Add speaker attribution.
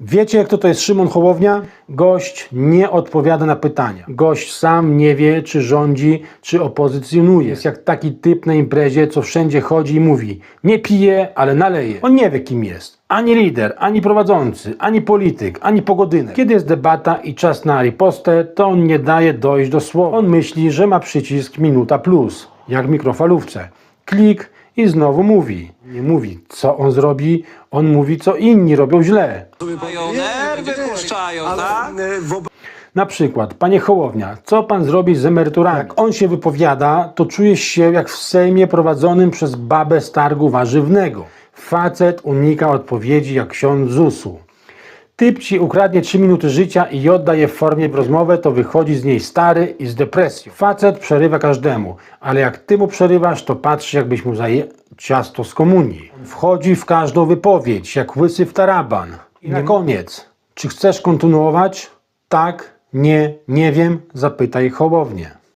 Speaker 1: Wiecie, kto to jest Szymon Hołownia? Gość nie odpowiada na pytania. Gość sam nie wie, czy rządzi, czy opozycjonuje. Jest jak taki typ na imprezie, co wszędzie chodzi i mówi: Nie pije, ale naleje. On nie wie, kim jest. Ani lider, ani prowadzący, ani polityk, ani pogodynek. Kiedy jest debata i czas na ripostę, to on nie daje dojść do słowa. On myśli, że ma przycisk minuta plus, jak w mikrofalówce. Klik i znowu mówi. Nie mówi, co on zrobi, on mówi, co inni robią źle.
Speaker 2: Mają nerwy puszczają, tak?
Speaker 1: Na przykład, panie Hołownia, co pan zrobi z emeryturami? Jak on się wypowiada, to czujesz się jak w Sejmie prowadzonym przez babę z targu warzywnego. Facet unika odpowiedzi jak ksiądz ZUS-u. Typ ci ukradnie 3 minuty życia i odda je w formie w rozmowę, to wychodzi z niej stary i z depresją. Facet przerywa każdemu, ale jak ty mu przerywasz, to patrzy jakbyś mu zaje ciasto z komunii. Wchodzi w każdą wypowiedź, jak łysy w taraban. I na koniec, czy chcesz kontynuować? Tak, nie, nie wiem, zapytaj Hołownię.